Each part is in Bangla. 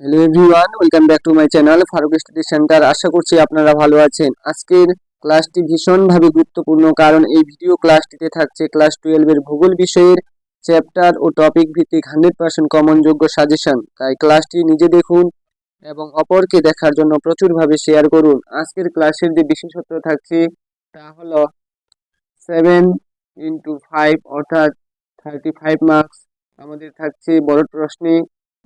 Hello everyone welcome back to my channel Farooq study centre আশা করছি আপনারা ভালো আছেন। আজকের ক্লাসটি ভীষণভাবে গুরুত্বপূর্ণ, কারণ এই ভিডিও ক্লাসটিতে থাকছে ক্লাস টুয়েলভের ভূগোল বিষয়ের চ্যাপ্টার ও টপিক ভিত্তিক হান্ড্রেড পার্সেন্ট কমন যোগ্য সাজেশন তাই ক্লাসটি নিজে দেখুন এবং অপরকে দেখার জন্য প্রচুরভাবে শেয়ার করুন। আজকের ক্লাসের যে বিশেষত্ব থাকছে, তা হলো সেভেন ইন্টু ফাইভ অর্থাৎ থার্টি ফাইভ মার্কস আমাদের থাকছে বড় প্রশ্নে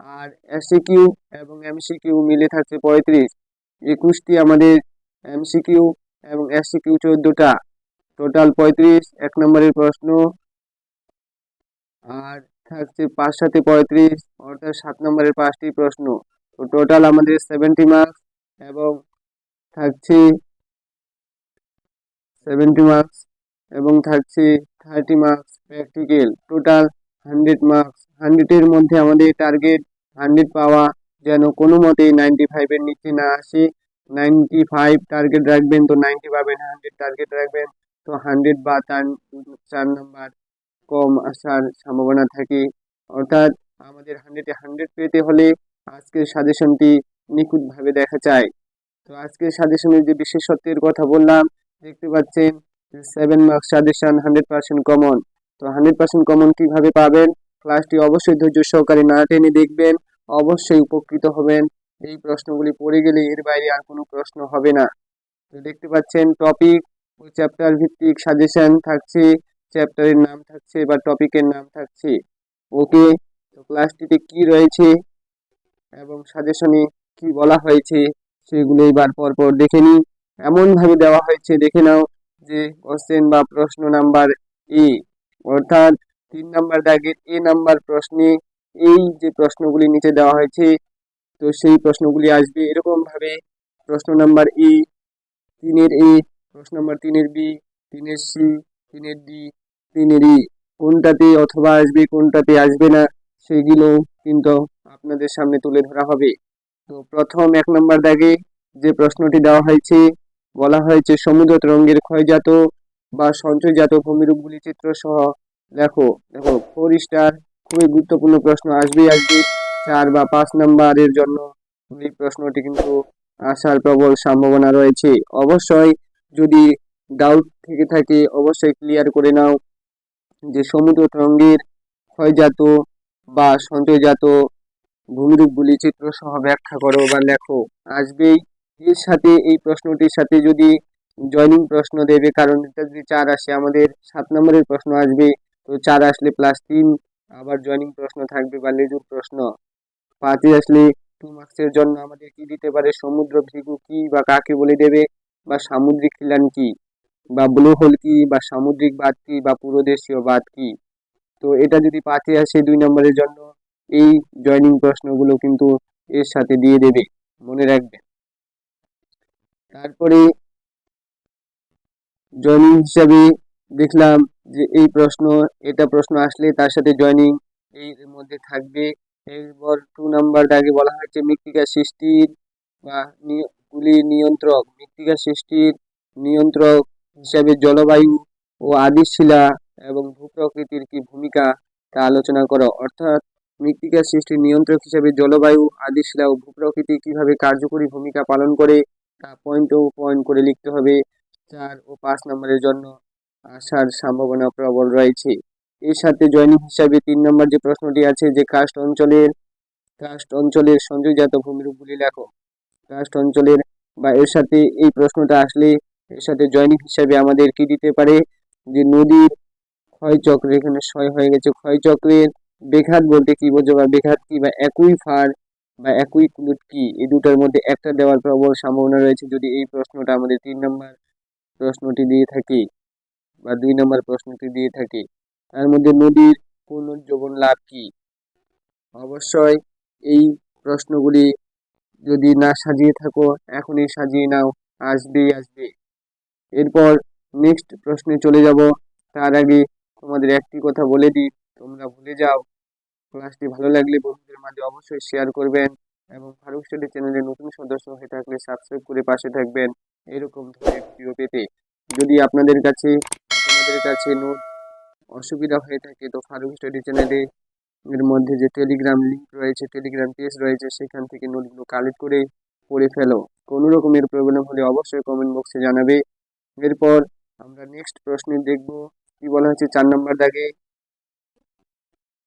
আর এসিকিউ এবং এমসিকিউ মিলে থাকছে পঁয়ত্রিশ। একুশটি আমাদের এমসিকিউ এবং এসিকিউ চোদ্দোটা। টোটাল পঁয়ত্রিশ, এক নম্বরের প্রশ্ন। আর থাকছে পাঁচ সাথে পঁয়ত্রিশ, অর্থাৎ সাত নম্বরের পাঁচটি প্রশ্ন। তো টোটাল আমাদের সেভেন্টি মার্কস এবং থাকছে সেভেন্টি মার্কস এবং থাকছে thirty marks practical total hundred marks হান্ড্রেডের মধ্যে আমাদের টার্গেট হান্ড্রেড পাওয়া, যেন কোনো মতেই নাইনটি ফাইভের নিচে না আসে। নাইনটি ফাইভ টার্গেট রাখবেন তো নাইনটি পাবেন হান্ড্রেড টার্গেট রাখবেন তো হান্ড্রেড বা তার চার নাম্বার কম আসার সম্ভাবনা থাকে। অর্থাৎ আমাদের হান্ড্রেডে হান্ড্রেড পেতে হলে আজকের সাজেশনটি নিখুঁতভাবে দেখা যায় তো আজকের সাজেশনের যে বিশেষত্বের কথা বললাম, দেখতে পাচ্ছেন seven marks suggestion hundred percent common তো হান্ড্রেড পার্সেন্ট কমন কীভাবে পাবেন? ক্লাসটি অবশ্যই ধৈর্য সহকারে না টেনে দেখবেন। অবশ্যই উপকৃত হবেন। এই প্রশ্নগুলি পড়ে গেলে এর বাইরে আর কোনো প্রশ্ন হবে না। দেখতে পাচ্ছেন টপিক ও চ্যাপ্টার ভিত্তিক সাজেশন থাকছে। চ্যাপ্টারের নাম থাকছে বা টপিকের নাম থাকছে। ওকে তো ক্লাসটিতে কি রয়েছে এবং সাজেশনে কি বলা হয়েছে সেগুলো এবার পরপর দেখে নিই। এমনভাবে দেওয়া হয়েছে, দেখে নাও, যে কোশ্চেন বা প্রশ্ন নাম্বার এ অর্থাৎ তিন নাম্বার দাগের এ নাম্বার প্রশ্নে এই যে প্রশ্নগুলি নিচে দেওয়া হয়েছে, তো সেই প্রশ্নগুলি আসবে এরকমভাবে। প্রশ্ন নাম্বার ই তিনের এ, প্রশ্ন নাম্বার তিনের বি, তিনের সি, তিনের ডি, তিনের ই। কোনটাতে অথবা আসবে, কোনটাতে আসবে না, সেগুলো কিন্তু আপনাদের সামনে তুলে ধরা হবে। তো প্রথম এক নম্বর দাগে যে প্রশ্নটি দেওয়া হয়েছে, বলা হয়েছে সমুদ্র তরঙ্গের ক্ষয়জাত বা সঞ্চয়জাত ভূমিরূপগুলি চিত্র সহ দেখো দেখো ফোর স্টার খুবই গুরুত্বপূর্ণ প্রশ্ন আসবেই আসবে চার বা পাঁচ নাম্বারের জন্য এই প্রশ্নটি কিন্তু আসার প্রবল সম্ভাবনা রয়েছে। অবশ্যই যদি ডাউট থেকে থাকে, অবশ্যই ক্লিয়ার করে নাও যে সমুদ্র তরঙ্গের ক্ষয়জাত বা সঞ্চয়জাত ভূমিরূপগুলি চিত্র সহ ব্যাখ্যা করো বা লেখো। আসবেই। এর সাথে, এই প্রশ্নটির সাথে যদি জয়নিং প্রশ্ন দেবে, কারণ এটা যদি চার আসে, আমাদের সাত নম্বরের প্রশ্ন আসবে। তো চার আসলে প্লাস তিন আবার জয়নিং প্রশ্ন থাকবে বা লেজুর প্রশ্ন। পাঁচে আসলে টু মার্কসের জন্য আমাদের কি দিতে পারে? সমুদ্র ভৃগু কি বা কাকে বলে দেবে? বা সামুদ্রিক খিলান কি? বা ব্লু হোল কি? বা সামুদ্রিক বাদ কি? বা পুরোদেশীয় বাদ কি? তো এটা যদি পাঁচে আসে দুই নম্বরের জন্য, এই জয়নিং প্রশ্নগুলো কিন্তু এর সাথে দিয়ে দেবে। মনে রাখবেন তারপরে জয়নিং হিসাবে দেখলাম যে এই প্রশ্ন, এটা প্রশ্ন আসলে তার সাথে জয়নিং এর মধ্যে থাকবে। এরপর টু নাম্বার দাগে বলা হয়েছে মৃত্তিকা সৃষ্টির বা গুলি নিয়ন্ত্রক। মৃত্তিকা সৃষ্টির নিয়ন্ত্রক হিসাবে জলবায়ু ও আদি শিলা এবং ভূপ্রকৃতির কি ভূমিকা তা আলোচনা করো। অর্থাৎ মৃত্তিকা সৃষ্টির নিয়ন্ত্রক হিসাবে জলবায়ু আদি শিলা ও ভূপ্রকৃতি কীভাবে কার্যকরী ভূমিকা পালন করে তা পয়েন্ট ও পয়েন্ট করে লিখতে হবে। চার ও পাঁচ নম্বরের জন্য আসার সম্ভাবনা প্রবল রয়েছে। এর সাথে জয়নিং হিসাবে তিন নম্বর যে প্রশ্নটি আছে, যে কাস্ট অঞ্চলের কাস্ট অঞ্চলের সংযোগজাত ভূমিরূপগুলি লেখো। কাস্ট অঞ্চলের বা এর সাথে এই প্রশ্নটা আসলে এর সাথে জয়নিং হিসাবে আমাদের কি দিতে পারে? যে নদীর ক্ষয়চক্র এখানে ক্ষয় হয়ে গেছে। ক্ষয়চক্রের বেঘাত বলতে কি বোঝো বা বেঘাত কি বা একই ফার বা একই কুলুট কি? এই দুটার মধ্যে একটা দেওয়ার প্রবল সম্ভাবনা রয়েছে যদি এই প্রশ্নটা আমাদের তিন নম্বর প্রশ্নটি দিয়ে থাকি। বা দুই নম্বর প্রশ্নটি দিয়ে থাকে। তার মধ্যে নদীর পুনর্জীবন লাভ কি? অবশ্যই এই প্রশ্নগুলি যদি না সাজিয়ে থাকো, এখনই সাজিয়ে নাও, আসবেই আসবে এরপর নেক্সট প্রশ্নে চলে যাব। তার আগে তোমাদের একটি কথা বলে দিই, তোমরা ভুলে যাও। ক্লাসটি ভালো লাগলে বন্ধুদের মাঝে অবশ্যই শেয়ার করবেন এবং ফারুক স্টাডি চ্যানেলে নতুন সদস্য হয়ে থাকলে সাবস্ক্রাইব করে পাশে থাকবেন। এরকম ধরনের ভিডিও পেতে। যদি আপনাদের কাছে তোমাদের কাছে নোট অসুবিধা হয়ে থাকে, তো ফারুক স্টাডি চ্যানেলে এর মধ্যে যে টেলিগ্রাম লিঙ্ক রয়েছে টেলিগ্রাম পেজ রয়েছে, সেখান থেকে নোটগুলো কালেক্ট করে পড়ে ফেলো। কোনো রকমের প্রবলেম হলে অবশ্যই কমেন্ট বক্সে জানাবে। এরপর আমরা নেক্সট প্রশ্নে দেখব, কি বলা হচ্ছে চার নম্বর দাগে?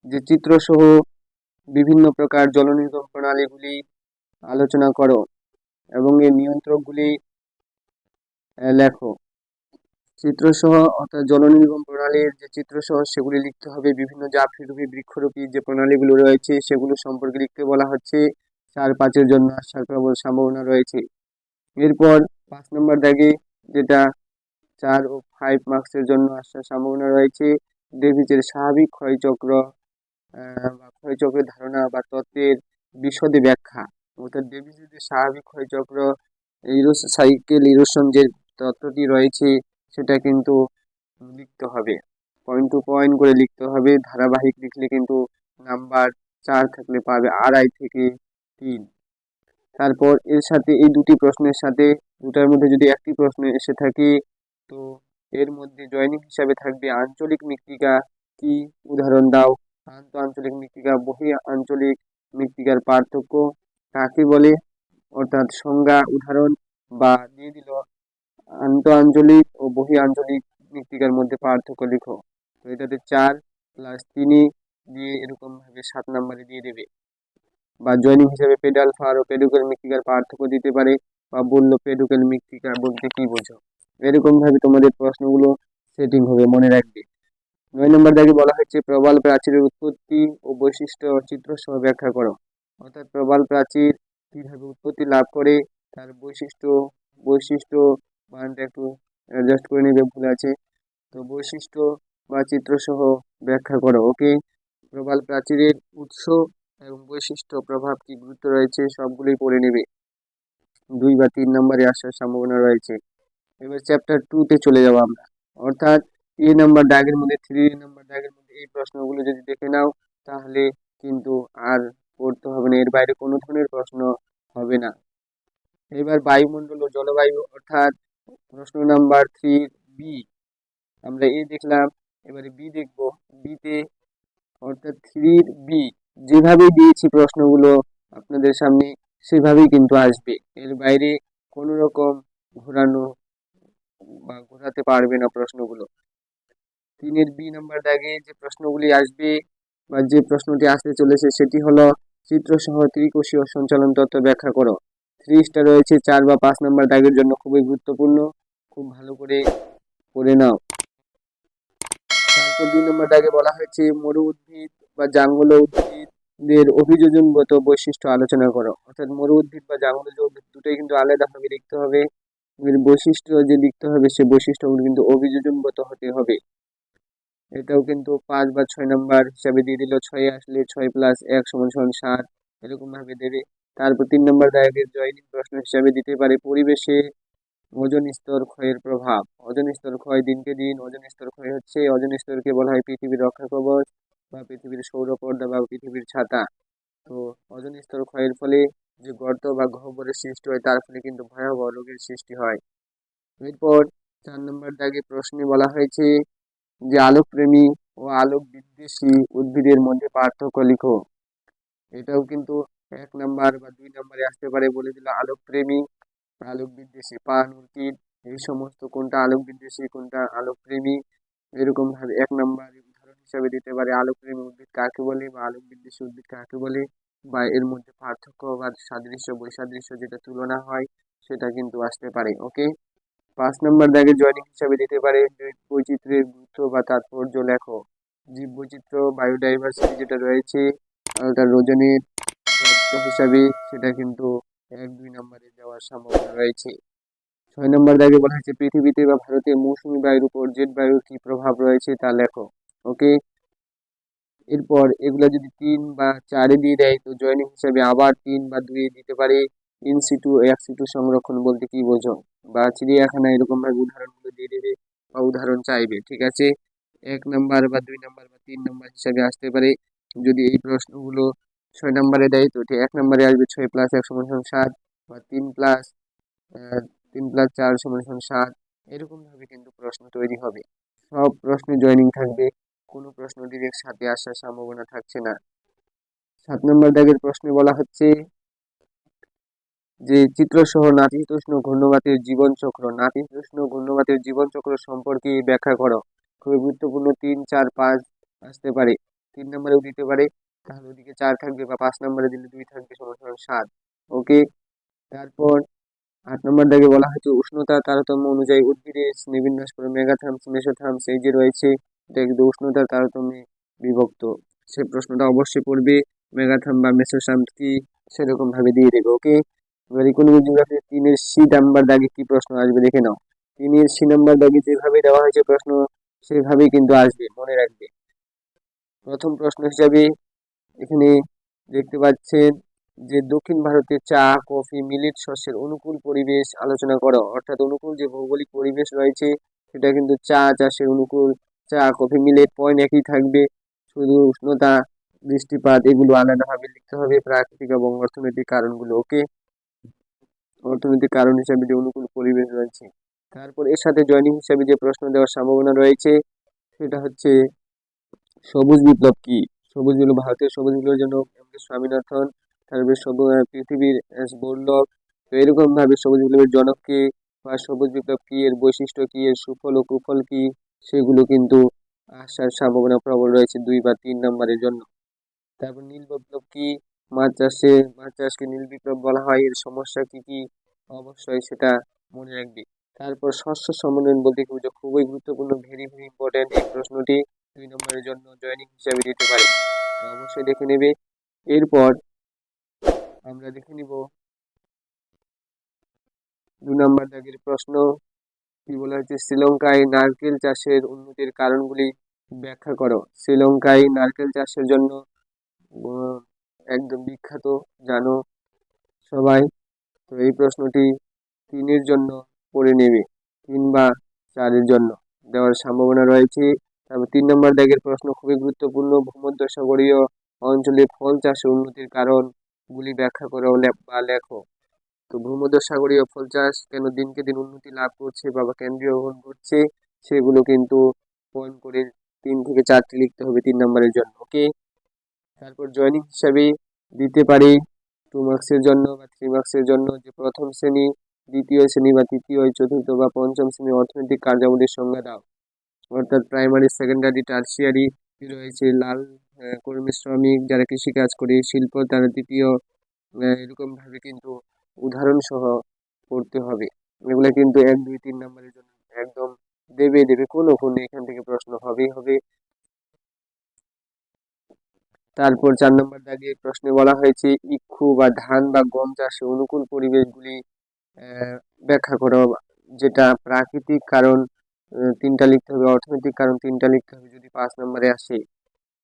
যে চিত্রসহ বিভিন্ন প্রকার জলনির্গম প্রণালীগুলি আলোচনা করো এবং এর নিয়ন্ত্রকগুলি লেখো। চিত্রসহ অর্থাৎ জলনির্গম প্রণালীর যে চিত্রসহ, সেগুলি লিখতে হবে। বিভিন্ন জাফিরূপী বৃক্ষরূপী যে প্রণালীগুলো রয়েছে, সেগুলো সম্পর্কে লিখতে বলা হচ্ছে। চার পাঁচের জন্য আসার প্রবল সম্ভাবনা রয়েছে। এরপর পাঁচ নম্বর দাগে যেটা চার ও ফাইভ মার্কসের জন্য আসার সম্ভাবনা রয়েছে ডেভিজের স্বাভাবিক ক্ষয়চক্র বা ক্ষয়চক্রের ধারণা বা তত্ত্বের বিশদে ব্যাখ্যা। অর্থাৎ ডেভিজের যে স্বাভাবিক ক্ষয়চক্র ইরোস সাইকেল ইরোশন যে তত্ত্বটি রয়েছে সেটা কিন্তু লিখতে হবে। পয়েন্ট টু পয়েন্ট করে লিখতে হবে। ধারাবাহিক লিখলে কিন্তু নাম্বার চার থাকলে পাবে আড়াই থেকে তিন। তারপর এর সাথে এই দুটি প্রশ্নের সাথে দুটার মধ্যে যদি একটি প্রশ্ন এসে থাকে, তো এর মধ্যে জয়নিং হিসাবে থাকবে আঞ্চলিক মৃত্তিকা কি? উদাহরণ দাও। আন্ত আঞ্চলিক মৃত্তিকা, বহি আঞ্চলিক মৃত্তিকার পার্থক্য কাকে বলে? অর্থাৎ সংজ্ঞা, উদাহরণ বা দিয়ে দিল আন্ত আঞ্চলিক ও বহি আঞ্চলিক মৃত্তিকার মধ্যে পার্থক্য লিখো। তো এটাতে চার প্লাস তিনে দিয়ে এরকমভাবে সাত নম্বরে দিয়ে দেবে। বা জয়নিং হিসেবে পেডাল, ফার ও পেডুকেল মৃত্তিকার পার্থক্য দিতে পারে বা বলল পেডুকেল মৃত্তিকা বলতে কি বোঝো? এরকমভাবে তোমাদের প্রশ্নগুলো সেটিং হবে, মনে রাখবে। নয় নম্বর দাগে বলা হচ্ছে প্রবাল প্রাচীরের উৎপত্তি ও বৈশিষ্ট্য চিত্র সহ ব্যাখ্যা করো। অর্থাৎ প্রবাল প্রাচীর কীভাবে উৎপত্তি লাভ করে, তার বৈশিষ্ট্য বৈশিষ্ট্য মানটা একটু অ্যাডজাস্ট করে নেবে ভুল আছে। তো বৈশিষ্ট্য বা চিত্র সহ ব্যাখ্যা করো ওকে প্রবাল প্রাচীরের উৎস এবং বৈশিষ্ট্য, প্রভাব কি গুরুত্ব রয়েছে সবগুলোই পড়ে নেবে। দুই বা তিন নম্বরে আসার সম্ভাবনা রয়েছে। এবার চ্যাপ্টার টুতে চলে যাব আমরা। অর্থাৎ এ নাম্বার দাগের মধ্যে থ্রি নাম্বার দাগের মধ্যে এই প্রশ্নগুলো যদি দেখে নাও, তাহলে কিন্তু আর পড়তে হবে না। এর বাইরে কোনো ধরনের প্রশ্ন হবে না। এবার বায়ুমণ্ডল ও জলবায়ু, অর্থাৎ প্রশ্ন নাম্বার থ্রি বি আমরা এ দেখলাম, এবারে বি দেখব। বিতে অর্থাৎ থ্রির বি যেভাবে দিয়েছি প্রশ্নগুলো আপনাদের সামনে, সেভাবেই কিন্তু আসবে। এর বাইরে কোনো রকম ঘোরানো বা ঘোরাতে পারবে না প্রশ্নগুলো। তিনের বি নাম্বার দাগে যে প্রশ্নগুলি আসবে বা যে প্রশ্নটি আসতে চলেছে, সেটি হলো চিত্রসহ ত্রিকোষীয় সঞ্চালন তত্ত্ব ব্যাখ্যা করো। থ্রিসটা রয়েছে, চার বা পাঁচ নাম্বার দাগের জন্য খুবই গুরুত্বপূর্ণ। খুব ভালো করে পড়ে নাও। তারপর দুই নম্বর দাগে বলা হয়েছে, মরু উদ্ভিদ বা জাঙ্গল উদ্ভিদের অভিযোজনগত বৈশিষ্ট্য আলোচনা করো। অর্থাৎ মরু উদ্ভিদ বা জাঙ্গল উদ্ভিদ, দুটোই কিন্তু আলাদাভাবে লিখতে হবে। বৈশিষ্ট্য যে লিখতে হবে, সে বৈশিষ্ট্যগুলো কিন্তু অভিযোজনগত হতে হবে। এটাও কিন্তু পাঁচ বা ছয় নাম্বার হিসাবে দিয়ে দিল। ছয় আসলে ছয় প্লাস এক সমান সমান সাত এরকম ভাবে দেবে তারপর তিন নম্বর দাগের জয়নিং প্রশ্ন হিসাবে দিতে পারে পরিবেশে ওজন স্তর ক্ষয়ের প্রভাব। ওজন স্তর ক্ষয় দিনকে দিন, ওজন স্তর ক্ষয় হচ্ছে, ওজন স্তরকে বলা হয় পৃথিবীর রক্ষা কবচ বা পৃথিবীর সৌরপর্দা বা পৃথিবীর ছাতা। তো ওজন স্তর ক্ষয়ের ফলে যে গর্ত বা গহ্বরের সৃষ্টি হয়, তার ফলে কিন্তু ভয়াবহ রোগের সৃষ্টি হয়। এরপর চার নম্বর দাগে প্রশ্নে বলা হয়েছে যে, আলোকপ্রেমী ও আলোক বিদ্বেষী উদ্ভিদের মধ্যে পার্থক্য লিখো। এটাও কিন্তু এক নাম্বার বা দুই নম্বরে আসতে পারে বলে দিল আলোকপ্রেমী আলোক বিদ্বেষী পান এই সমস্ত কোনটা আলোক বিদ্বেষী কোনটা আলোকপ্রেমী, এরকম ভাবে এক নাম্বার উদাহরণ হিসাবে দিতে পারে আলোকপ্রেমী উদ্ভিদ কাকে বলে বা আলোক বিদ্বেষী উদ্ভিদ কাকে বলে বা এর মধ্যে পার্থক্য বা সাদৃশ্য, বৈসাদৃশ্য যেটা তুলনা হয় সেটা কিন্তু আসতে পারে ওকে পাঁচ নম্বর দাগে জয়নিং হিসাবে দিতে পারে বৈচিত্র্যের গুরুত্ব বা তাৎপর্য লেখো। জীব বৈচিত্র্য বায়োডাইভার্সিটি যেটা রয়েছে তার রোজনের তত্ত্ব হিসাবে সেটা কিন্তু এক, দুই নম্বরে যাওয়ার সম্ভাবনা রয়েছে। ছয় নম্বর দাগে বলা হয়েছে, পৃথিবীতে বা ভারতে মৌসুমী বায়ুর উপর জেট বায়ুর কি প্রভাব রয়েছে তা লেখো। ওকে? এরপর এগুলো যদি তিন বা চারে দিয়ে দেয়, তো জয়নিং হিসাবে আবার তিন বা দুয়ে দিতে পারে। ইন সিটু, এক সিটু সংরক্ষণ বলতে কি বোঝো? বা চিড়িয়াখানা এরকম ভাবে উদাহরণগুলো দিয়ে দেবে বা উদাহরণ চাইবে, ঠিক আছে? এক নাম্বার বা দুই নাম্বার বা তিন নাম্বার হিসাবে আসতে পারে। যদি এই প্রশ্নগুলো ছয় নাম্বারে দেয় তো এটি এক নম্বরে আসবে ছয় প্লাস এক সমান সমান সাত বা তিন প্লাস তিন প্লাস চার সমান সমান সাত এরকম ভাবে কিন্তু প্রশ্ন তৈরি হবে। সব প্রশ্নে জয়নিং থাকবে, কোনো প্রশ্ন ডিরেক্ট সাথে আসার সম্ভাবনা থাকছে না। সাত নম্বর দাগের প্রশ্নে বলা হচ্ছে যে, চিত্রসহ নাতিশীতোষ্ণ ঘূর্ণবাতের জীবনচক্র, নাতিশীতোষ্ণ ঘূর্ণবাতের জীবনচক্র সম্পর্কে ব্যাখ্যা করো। খুবই গুরুত্বপূর্ণ, তিন, চার, পাঁচ আসতে পারে। তিন নম্বরেও দিতে পারে। তাহলে ওদিকে চার থাকবে বা পাঁচ নম্বরে দিলে দুই থাকবে সমান সাত। ওকে তারপর আট নম্বর দাগে বলা হয়েছে উষ্ণতা তারতম্য অনুযায়ী উদ্ভিদের শ্রেণীবিন্যাস করে মেগাথামস মেসোথামস এই যে রয়েছে, এটা কিন্তু উষ্ণতার তারতম্যে বিভক্ত। সে প্রশ্নটা অবশ্যই পড়বে মেগাথাম বা মেসোথাম কি সেরকম ভাবে দিয়ে দেবে ওকে এবার ইকোনমিক জিওগ্রাফি তিনের সি নাম্বার দাগে কি প্রশ্ন আসবে দেখে নাও। তিনের সি নাম্বার দাগে যেভাবে দেওয়া হয়েছে প্রশ্ন, সেভাবেই কিন্তু আসবে, মনে রাখবে। প্রথম প্রশ্ন হিসাবে এখানে দেখতে পাচ্ছেন যে দক্ষিণ ভারতে চা, কফি, মিলেট শস্যের অনুকূল পরিবেশ আলোচনা করা। অর্থাৎ অনুকূল যে ভৌগোলিক পরিবেশ রয়েছে, সেটা কিন্তু চা চাষের অনুকূল। চা, কফি, মিলেট পয়েন্ট একই থাকবে। শুধু উষ্ণতা, বৃষ্টিপাত এগুলো আলাদাভাবে লিখতে হবে প্রাকৃতিক এবং অর্থনৈতিক কারণগুলো, ওকে? অর্থনৈতিক কারণ হিসাবে যে অনুকূল পরিবেশ রয়েছে। তারপর এর সাথে জয়নিং হিসাবে যে প্রশ্ন দেওয়ার সম্ভাবনা রয়েছে, সেটা হচ্ছে সবুজ বিপ্লব কি? সবুজ বিপ্লব ভারতের সবুজ বিপ্লবের জন্য স্বামীনাথন, তারপরে পৃথিবীর বললক তো এরকম ভাবে সবুজ বিপ্লবের জনক কে বা সবুজ বিপ্লব কি, এর বৈশিষ্ট্য কি, এর সুফল ও কুফল কি, সেগুলো কিন্তু আসার সম্ভাবনা প্রবল রয়েছে দুই বা তিন নম্বরের জন্য। তারপর নীল বিপ্লব কি, মাছ চাষে, মাছ চাষকে নীল বিপ্লব বলা হয়, এর সমস্যা কি কি, অবশ্যই সেটা মনে রাখবে। তারপর শস্য সমন্বয়ন বলতে বুঝো খুবই গুরুত্বপূর্ণ ভেরি ভেরি ইম্পর্টেন্ট এই প্রশ্নটি। দুই নম্বরের জন্য জয়নিং হিসাবে দিতে পারে। অবশ্যই দেখে নেবে। এরপর আমরা দেখে নিব দু নম্বর দাগের প্রশ্ন। কি বলা হয়েছে? শ্রীলঙ্কায় নারকেল চাষের উন্নতির কারণগুলি ব্যাখ্যা করো। শ্রীলঙ্কায় নারকেল চাষের জন্য একদম বিখ্যাত, জানো সবাই। তো এই প্রশ্নটি তিনের জন্য পড়ে নেবে, তিন বা চারের জন্য। দেওয়ার সম্ভাবনা রয়েছে। তারপর তিন নম্বর দাগের প্রশ্ন খুবই গুরুত্বপূর্ণ। ভূমধ্যসাগরীয় অঞ্চলে ফল চাষের উন্নতির কারণগুলি ব্যাখ্যা করো বা লেখো। তো ভূমধ্যসাগরীয় ফল চাষ কেন দিনকে দিন উন্নতি লাভ করছে বা বা কেন্দ্রীয় গ্রহণ করছে সেগুলো কিন্তু পয়েন্ট করে তিন থেকে চারটি লিখতে হবে তিন নম্বরের জন্য, ওকে? তারপর জয়নিং হিসাবে দিতে পারি টু মার্কসের জন্য বা থ্রি মার্কসের জন্য। যে প্রথম শ্রেণি, দ্বিতীয় শ্রেণি বা তৃতীয়, চতুর্থ বা পঞ্চম শ্রেণি অর্থনৈতিক কার্যাবলীর সংজ্ঞা দাও। অর্থাৎ প্রাইমারি সেকেন্ডারি টার্সিয়ারি রয়েছে। লাল কর্মী, শ্রমিক যারা কৃষিকাজ করে, শিল্প, তারা তৃতীয় এরকমভাবে কিন্তু উদাহরণ সহ পড়তে হবে। এগুলো কিন্তু এক, দুই, তিন নম্বরের জন্য একদম দেবে দেবে। কোনো কোনো এখান থেকে প্রশ্ন হবেই, হবে। তারপর চার নম্বর দাগে প্রশ্নে বলা হয়েছে, ইক্ষু বা ধান বা গম চাষে অনুকূল পরিবেশগুলি ব্যাখ্যা করো, যেটা প্রাকৃতিক কারণ তিনটা লিখতে হবে অর্থনৈতিক, কারণ তিনটা লিখতে হবে যদি পাঁচ নম্বরে আসে।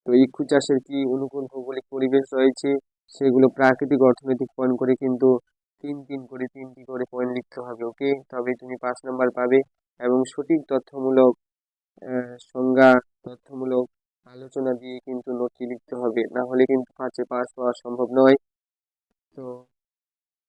তো ইক্ষু চাষের কি অনুকূল ভৌগোলিক পরিবেশ রয়েছে? সেগুলো প্রাকৃতিক অর্থনৈতিক পয়েন্ট করে কিন্তু তিন তিন করে তিনটি করে পয়েন্ট লিখতে হবে, ওকে? তবে তুমি পাঁচ নাম্বার পাবে এবং সঠিক তথ্যমূলক সংজ্ঞা, তথ্যমূলক আলোচনা দিয়ে কিন্তু নোটটি লিখতে হবে। না হলে কিন্তু পাঁচে পাস পাওয়া সম্ভব নয়। তো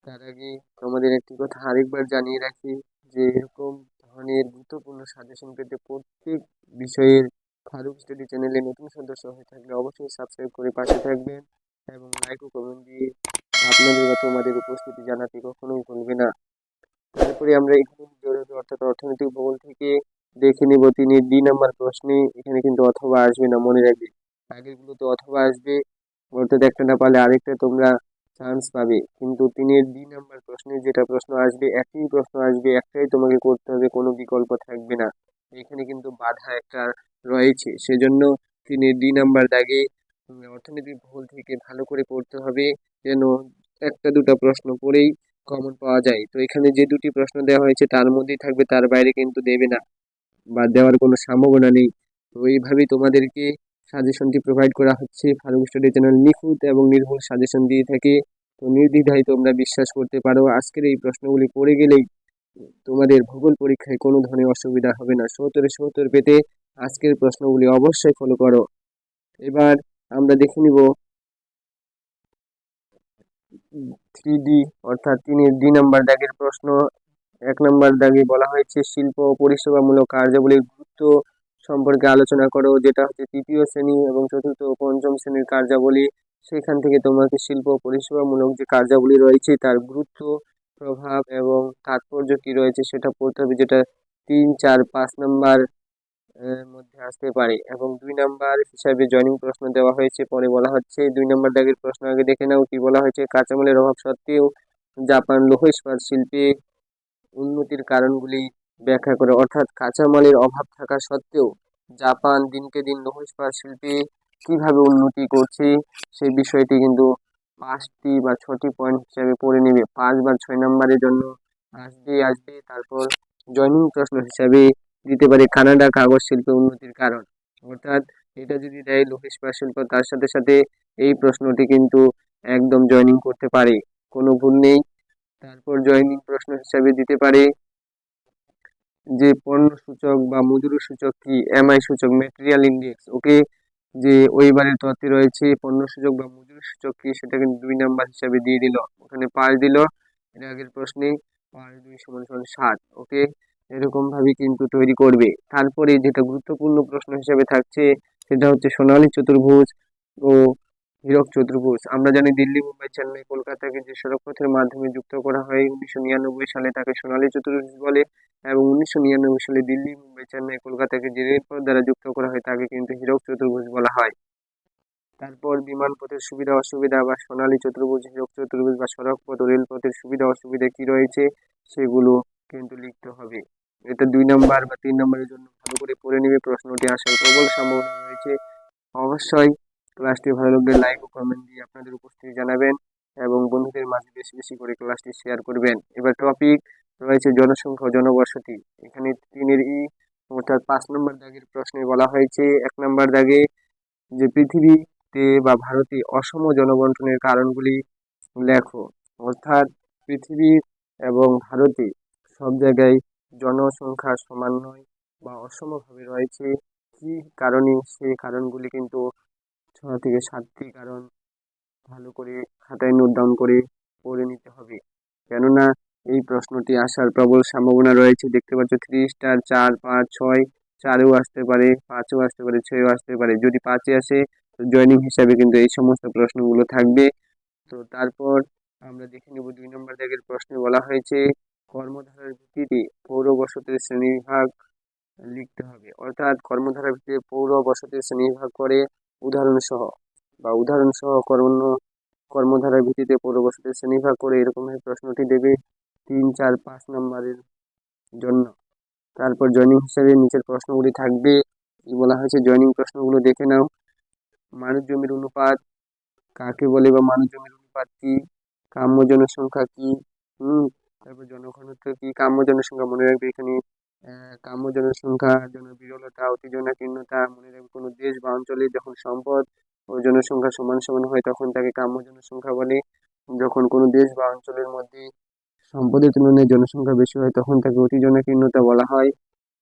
তার আগে তোমাদের একটি কথা আরেকবার জানিয়ে রাখি যে এরকম ধরনের গুরুত্বপূর্ণ সাজেশন পেতে প্রত্যেক বিষয়ের ফারুক স্টাডি চ্যানেলে নতুন সদস্য হয়ে থাকলে অবশ্যই সাবস্ক্রাইব করে পাশে থাকবেন এবং লাইক ও কমেন্ট দিয়ে আপনাদের বা তোমাদের উপস্থিতি জানাতে কখনোই ভুলবে না। তারপরে আমরা ইকোনমিক জিওগ্রাফি অর্থাৎ অর্থনৈতিক ভূগোল থেকে দেখে নিব তিনি ডি নাম্বার প্রশ্নে এখানে কিন্তু অথবা আসবে না, মনে রাখবে। আগেরগুলোতে অথবা আসবে, অর্থাৎ একটা না পারলে আরেকটা তোমরা চান্স পাবে। কিন্তু তিনের ডি নাম্বার প্রশ্নে যেটা প্রশ্ন আসবে একই প্রশ্ন আসবে একটাই তোমাকে করতে হবে কোনো বিকল্প থাকবে না। এখানে কিন্তু বাধা একটা রয়েছে। সেজন্য তিনের ডি নাম্বার দাগে উম, অর্থনৈতিক ভূগোল থেকে ভালো করে পড়তে হবে যেন একটা দুটো প্রশ্ন পড়েই কমন পাওয়া যায়। তো এখানে যে দুটি প্রশ্ন দেওয়া হয়েছে তার মধ্যেই থাকবে তার বাইরে কিন্তু দেবে না বা দেওয়ার কোনো সম্ভাবনা নেই। তো এইভাবেই তোমাদেরকে সাজেশনটি প্রোভাইড করা হচ্ছে। ফারুক স্টাডি চ্যানেল নিখুঁত এবং নির্ভুল সাজেশন দিয়ে থাকে। তো নির্দ্বিধায় তোমরা বিশ্বাস করতে পারো, আজকের এই প্রশ্নগুলি পড়ে গেলেই তোমাদের ভূগোল পরীক্ষায় কোনো ধরনের অসুবিধা হবে না। সত্তরে সত্তর পেতে আজকের প্রশ্নগুলি অবশ্যই ফলো করো। এবার আমরা দেখে নিব থ্রি ডি অর্থাৎ তিনি ডি নাম্বার দাগের প্রশ্ন। এক নম্বর দাগে বলা হয়েছে শিল্প পরিষেবামূলক কার্যাবলীর গুরুত্ব সম্পর্কে আলোচনা করো, যেটা হচ্ছে তৃতীয় শ্রেণি এবং চতুর্থ পঞ্চম শ্রেণির কার্যাবলী। সেখান থেকে তোমাকে শিল্প পরিষেবামূলক যে কার্যাবলী রয়েছে, তার গুরুত্ব, প্রভাব এবং তাৎপর্য কি রয়েছে সেটা পড়তে হবে, যেটা তিন, চার, পাঁচ নাম্বার মধ্যে আসতে পারে। এবং দুই নাম্বার হিসাবে জয়নিং প্রশ্ন দেওয়া হয়েছে, পরে বলা হচ্ছে, দুই নাম্বার দাগের প্রশ্ন আগে দেখে নাও কি বলা হয়েছে। কাঁচামালের অভাব সত্ত্বেও জাপান লৌহ ইস্পাত শিল্পে উন্নতির কারণগুলি ব্যাখ্যা করে, অর্থাৎ কাঁচামালের অভাব থাকা সত্ত্বেও জাপান দিনকে দিন লৌহ ইস্পাত শিল্পে কীভাবে উন্নতি করছে, সেই বিষয়টি কিন্তু পাঁচটি বা ছটি পয়েন্ট হিসাবে পড়ে নেবে। পাঁচ বা ছয় নম্বরের জন্য আসবে আসবে, তারপর জয়নিং প্রশ্ন হিসাবে দিতে পারে কানাডা কাগজ শিল্পে উন্নতির কারণ। অর্থাৎ এটা যদি দেয় লৌহ ইস্পাত শিল্প, তার সাথে সাথে এই প্রশ্নটি কিন্তু একদম জয়নিং করতে পারে, কোনো ভুল নেই। তারপর জয়নিং প্রশ্ন হিসাবে দিতে পারে যে পণ্য সূচক বা মজুরি সূচক কি এমআই সূচক ম্যাটেরিয়াল ইন্ডেক্স ওকে যে ওইবারের তথ্যে রয়েছে পণ্য সূচক বা মজুরি সূচক কি, সেটা কিন্তু দুই নাম্বার হিসাবে দিয়ে দিল। ওখানে পাঁচ দিল, এর আগের প্রশ্নে পাঁচ দুই সমান সমান সাত ওকে এরকম ভাবে কিন্তু তৈরি করবে। তারপরে যেটা গুরুত্বপূর্ণ প্রশ্ন হিসেবে থাকছে, সেটা হচ্ছে সোনালী চতুর্ভুজ ও হীরক চতুর্ভুজ আমরা জানি দিল্লি, মুম্বাই, চেন্নাই কলকাতাকে যে সড়কপথের মাধ্যমে যুক্ত করা হয়, উনিশশো নিরানব্বই সালে তাকে সোনালী চতুর্ভুজ বলে এবং উনিশশো নিরানব্বই সালে দিল্লি, মুম্বাই, চেন্নাই কলকাতাকে যে রেলপথ দ্বারা যুক্ত করা হয়, তাকে কিন্তু হীরক চতুর্ভুজ বলা হয়। তারপর বিমান পথের সুবিধা, অসুবিধা বা সোনালী চতুর্ভুজ হীরক চতুর্ভুজ বা সড়কপথ রেলপথের সুবিধা, অসুবিধা কি রয়েছে, সেগুলো কিন্তু লিখতে হবে। এটা দুই নম্বর বা তিন নম্বরের জন্য ভালো করে পড়ে নেবে প্রশ্নটি। আসার প্রবল সম্ভাবনা রয়েছে। অবশ্যই ক্লাসটি ভালো লাগলে লাইক ও কমেন্ট দিয়ে আপনাদের উপস্থিতি জানাবেন এবং বন্ধুদের মাঝে বেশি বেশি করে ক্লাসটি শেয়ার করবেন। এবার টপিক রয়েছে জনসংখ্যা জনবসতি। এখানে তিনের ই অর্থাৎ পাঁচ নম্বর দাগের প্রশ্নে বলা হয়েছে, এক নম্বর দাগে যে পৃথিবীতে বা ভারতে অসম জনবন্টনের কারণগুলি লেখো। অর্থাৎ পৃথিবী এবং ভারতে সব জায়গায় জনসংখ্যা সমান নয় বা অসমভাবে রয়েছে। কী কারণে সেই কারণগুলি কিন্তু ছ থেকে সাতটি কারণ ভালো করে খাতায় নোট ডাউন করে পড়ে নিতে হবে। কেননা, এই প্রশ্নটি আসার প্রবল সম্ভাবনা রয়েছে। দেখতে পাচ্ছ থ্রি স্টার চার, পাঁচ, ছয়, চারেও আসতে পারে, পাঁচও আসতে পারে, ছয়ও আসতে পারে। যদি পাঁচে আসে, তো জয়নিং হিসাবে কিন্তু এই সমস্ত প্রশ্নগুলো থাকবে। তো তারপর আমরা দেখে নেব, দুই নম্বর দাগের প্রশ্নে বলা হয়েছে, কর্মধারার ভিত্তিতে পৌর বসতির শ্রেণীবিভাগ লিখতে হবে। অর্থাৎ কর্মধারার ভিত্তিতে পৌর বসতির শ্রেণীবিভাগ করে উদাহরণসহ বা উদাহরণসহ কর্ম কর্মধারার ভিত্তিতে পৌর বসতির শ্রেণীবিভাগ করে এরকমভাবে প্রশ্নটি দেবে তিন, চার, পাঁচ নম্বরের জন্য। তারপর জয়নিং হিসাবে নিচের প্রশ্নগুলি থাকবে। বলা হয়েছে, জয়নিং প্রশ্নগুলো দেখে নাও। মানুষ জমির অনুপাত কাকে বলে বা মানুষ জমির অনুপাত কি? কাম্য জনসংখ্যা কি? হুম, তারপর জনঘনত্ব কি? কাম্য জনসংখ্যা মনে রাখবে এখানে। কাম্য জনসংখ্যা জনবিরলতা অতি জনাকীর্ণতা মনে রাখবে কোনো দেশ বা অঞ্চলে যখন সম্পদ ও জনসংখ্যা সমান সমান হয়, তখন তাকে কাম্য জনসংখ্যা বলে। যখন কোনো দেশ বা অঞ্চলের মধ্যে সম্পদের তুলনায় জনসংখ্যা বেশি হয়, তখন তাকে অতি জনাকীর্ণতা বলা হয়।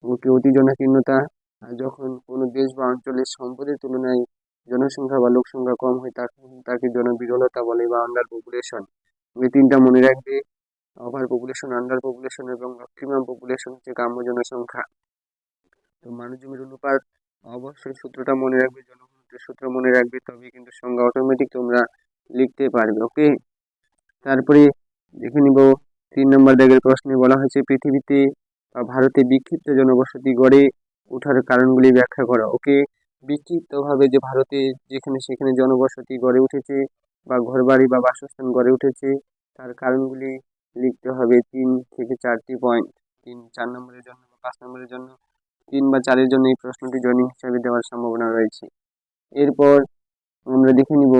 ওকে অতি জনাকীর্ণতা যখন কোনো দেশ বা অঞ্চলের সম্পদের তুলনায় জনসংখ্যা বা লোক সংখ্যা কম হয় তাকে তাকে জনবিরলতা বলে বা আন্ডার পপুলেশন এই তিনটা মনে রাখবে। ওভার পপুলেশন আন্ডার পপুলেশন এবং অপটিমাম পপুলেশন হচ্ছে গ্রাম্য জনসংখ্যা। তো মানুষ জমির অনুপাত অবশ্যই সূত্রটা মনে রাখবে জনঘনত্বের সূত্র মনে রাখবে তবে কিন্তু সংখ্যা অটোমেটিক তোমরা লিখতে পারবে ওকে তারপরে দেখে নিব, তিন নম্বর দাগের প্রশ্নে বলা হয়েছে, পৃথিবীতে বা ভারতে বিক্ষিপ্ত জনবসতি গড়ে ওঠার কারণগুলি ব্যাখ্যা করা ওকে বিক্ষিপ্তভাবে যে ভারতে যেখানে সেখানে জনবসতি গড়ে উঠেছে বা ঘরবাড়ি বা বাসস্থান গড়ে উঠেছে, তার কারণগুলি লিখতে হবে তিন থেকে চারটি পয়েন্ট তিন, চার নম্বরের জন্য বা পাঁচ নম্বরের জন্য, তিন বা চারের জন্য এই প্রশ্নটি জয়নিং হিসাবে দেওয়ার সম্ভাবনা রয়েছে। এরপর আমরা দেখে নিব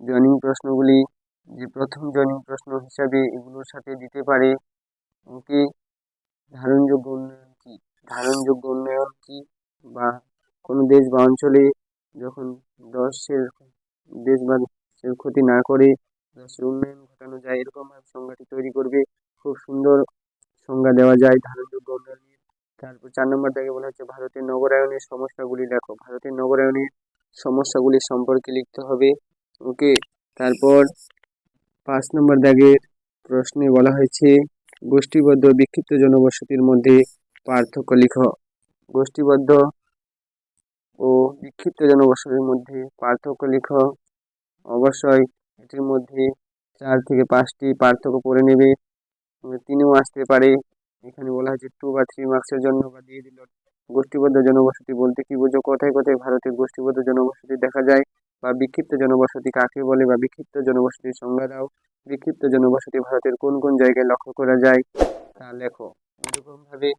জয়নিং প্রশ্নগুলি, যে প্রথম জয়নিং প্রশ্ন হিসাবে এগুলোর সাথে দিতে পারে ওকে ধারণযোগ্য উন্নয়ন কি? ধারণযোগ্য উন্নয়ন কি? বা কোনো দেশ বা অঞ্চলে যখন দশের, দেশ বা ক্ষতি না করে দেশের উন্নয়ন ঘটানো যায় এরকম এরকমভাবে সংজ্ঞাটি তৈরি করবে। খুব সুন্দর সংজ্ঞা দেওয়া যায় ধারণযোগ্য উন্নয়নের তারপর চার নম্বর দাগে বলা হচ্ছে ভারতের নগরায়নের সমস্যাগুলি দেখো। ভারতের নগরায়নের সমস্যাগুলি সম্পর্কে লিখতে হবে। ওকে, তারপর পাঁচ নম্বর দাগের প্রশ্নে বলা হয়েছে, গোষ্ঠীবদ্ধ বিক্ষিপ্ত জনবসতির মধ্যে পার্থক্য লিখ। গোষ্ঠীবদ্ধ ও বিক্ষিপ্ত জনবসতির মধ্যে পার্থক্য লিখ। অবশ্যই এটির মধ্যে চার থেকে পাঁচটি পার্থক্য পড়ে নেবে। তিনিও আসতে পারে। এখানে বলা হয়েছে টু বা থ্রি মার্কসের জন্য বা দিয়ে দিল গোষ্ঠীবদ্ধ জনবসতি বলতে কি বোঝো? কোথায় কোথায় ভারতের গোষ্ঠীবদ্ধ জনবসতি দেখা যায় বা বিক্ষিপ্ত জনবসতি কাকে বলে বা বিক্ষিপ্ত জনবসতির সংজ্ঞা দাও? বিক্ষিপ্ত জনবসতি ভারতের কোন কোন জায়গায় লক্ষ্য করা যায় তা লেখো। এরকমভাবে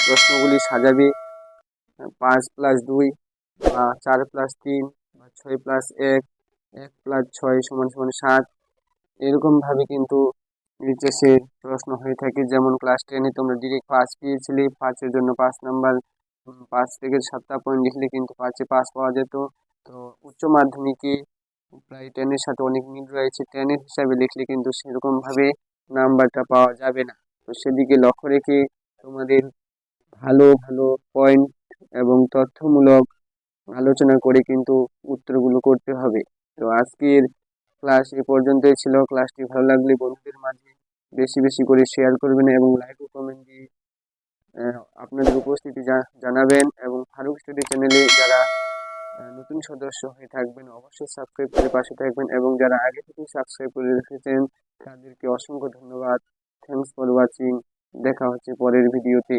প্রশ্নগুলি সাজাবে। পাঁচ প্লাস দুই বা চার প্লাস তিন বা ছয় প্লাস এক এক প্লাস ছয় সমান সমান সাত। এরকমভাবে কিন্তু এইচএসের প্রশ্ন হয়ে থাকে। যেমন ক্লাস টেনে তোমরা ডিরেক্ট পাস পেয়েছিলে পাঁচের জন্য পাঁচ নাম্বার পাঁচ থেকে সাতটা পয়েন্ট লিখলে কিন্তু পাঁচে পাস পাওয়া যেত। তো উচ্চ মাধ্যমিকে প্রায় টেনের সাথে অনেক মিল রয়েছে। টেনের হিসাবে লিখলে কিন্তু সেরকমভাবে নাম্বারটা পাওয়া যাবে না। তো সেদিকে লক্ষ্য রেখে তোমাদের ভালো ভালো পয়েন্ট এবং তথ্যমূলক আলোচনা করে কিন্তু উত্তরগুলো করতে হবে। তো আজকের ক্লাস এ পর্যন্তই ছিল। ক্লাসটি ভালো লাগলে বন্ধুদের মাঝে বেশি বেশি করে শেয়ার করবেন এবং লাইক ও কমেন্ট দিয়ে আপনাদের উপস্থিতি জানাবেন এবং ফারুক স্টাডি চ্যানেলে যারা নতুন সদস্য হয়ে থাকবেন, অবশ্যই সাবস্ক্রাইব করে পাশে থাকবেন এবং যারা আগে থেকে সাবস্ক্রাইব করে রেখেছেন, তাদেরকে অসংখ্য ধন্যবাদ। থ্যাংকস ফর ওয়াচিং দেখা হচ্ছে পরের ভিডিওতে